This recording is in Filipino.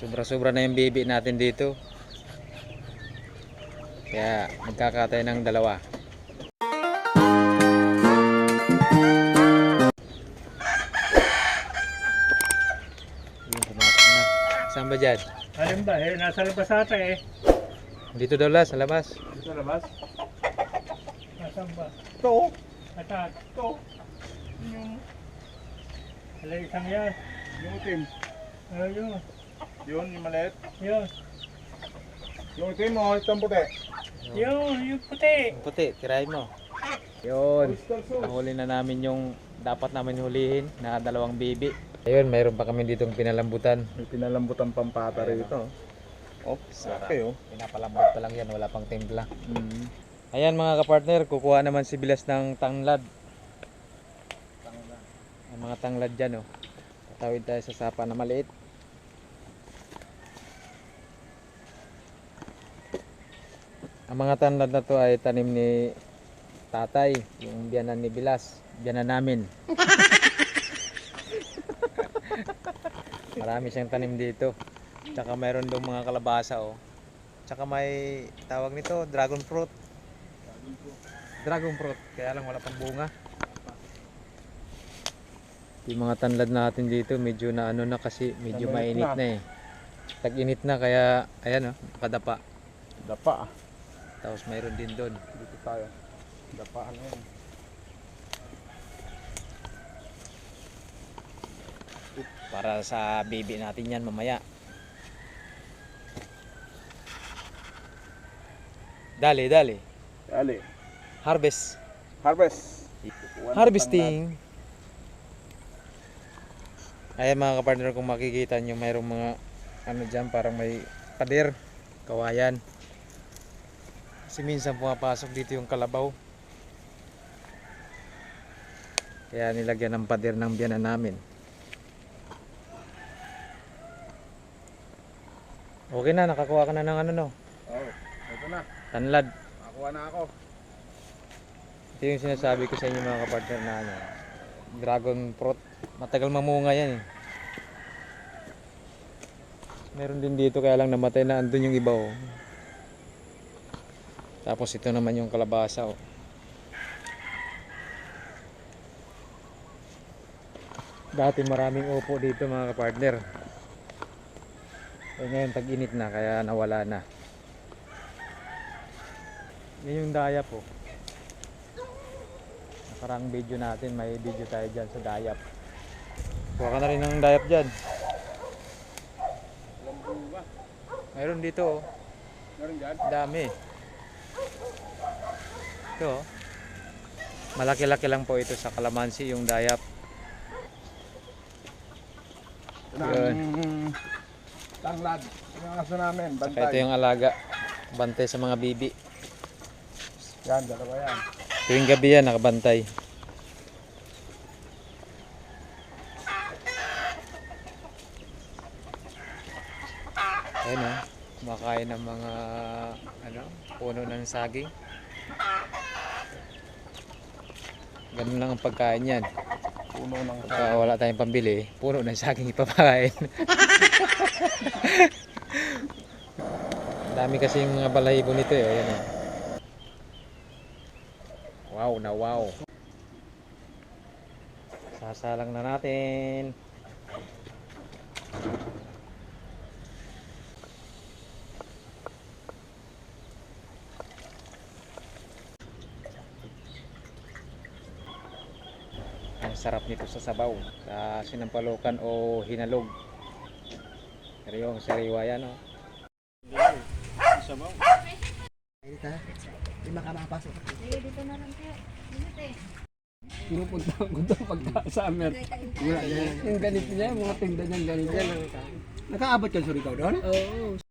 Sobra-sobra na yung bibi natin dito. Kaya magkakatay ng dalawa. Yun, pumasok na. Saan ba dyan? Alin ba? Eh, nasa labas ata eh. Dito daw la, sa labas. Dito labas? Nasaan ba? Ito. Ata, ito. Yung... Wala isang yan. Yung itim. Ayun. Yun, yung maliit. Yun. Yung itim mo, itong puti. Yun, yung puti. Ang puti, tirahin mo. Yun. Nahuli na namin yung dapat namin hulihin na dalawang bibi. Ayun, mayroon pa kami ditong pinalambutan. May pinalambutan pampata rito. Oops, okay oh. Pinapalambot pa lang yan, wala pang timpla. Mm. Ayan mga kapartner, kukuha naman si Bilas ng tanglad. Ang mga tanglad dyan oh. Tatawid tayo sa sapa na maliit. Ang mga tanglad na to ay tanim ni tatay, yung biyanan ni Bilas, biyanan namin. Marami siyang tanim dito. Tsaka mayroon doon mga kalabasa oh. Tsaka may tawag nito, dragon fruit. Dragon fruit, kaya lang wala pang bunga. Yung mga tanlad natin dito, medyo na ano na kasi medyo mainit na. na eh. Tag-init na kaya ayan oh, kadapa. Dapa. ah. Tapos mayroon din doon. Dito tayo. Dapaan yan. Para sa baby natin yan mamaya. Dali, dali. Ali. Harvest. Harvest. Harvesting. Ayan mga kapartner kung makikita nyo mayroong mga ano dyan parang may pader, kawayan. Kasi minsan pumapasok dito yung kalabaw. Kaya nilagyan ng pader ng biyanan namin. Okay na, nakakuha ka na ng ano no. Oh, ito na. tanlad. Nakuha na ako. Ito yung sinasabi ko sa inyo mga kapartner na ano, dragon fruit. Matagal mamunga yan eh. Meron din dito kaya lang namatay na andun yung iba oh. Tapos ito naman yung kalabasa oh. Dati maraming upo dito mga kapartner. Eh ngayon tag-init na kaya nawala na. Yan yung daya po. Nakarang video natin, may video tayo dyan sa dayap. Kuha ka na rin ng dayap dyan. Mayroon dito oh. Meron dyan? Dami. Ito oh. Malaki-laki lang po ito sa kalamansi yung dayap. Yun. ang tanglad. Ang aso namin. Saka ito Bantay. yung alaga. Bantay sa mga bibi. Yan, dalawa yan. Tuwing gabi yan, nakabantay. Ayun oh, kumakain ng mga ano, puno ng saging. Ganun lang ang pagkain yan. Puno ng Pagka wala tayong pambili, puno ng saging ipapakain. Dami kasi yung mga balahibo nito eh. Ayan oh. Wow na wow. Sasalang na natin. Sarap nito sa sabaw, sa sinampalukan o hinalog. Pero yung sariwa yan oh. sabaw. Hindi makamapasok. Dito na lang kayo. Limit eh. Pinupunta ko doon pagka summer. Yung ganito niya, mga tinda niyang ganito. Nakaabot ka sa ikaw doon? Oo.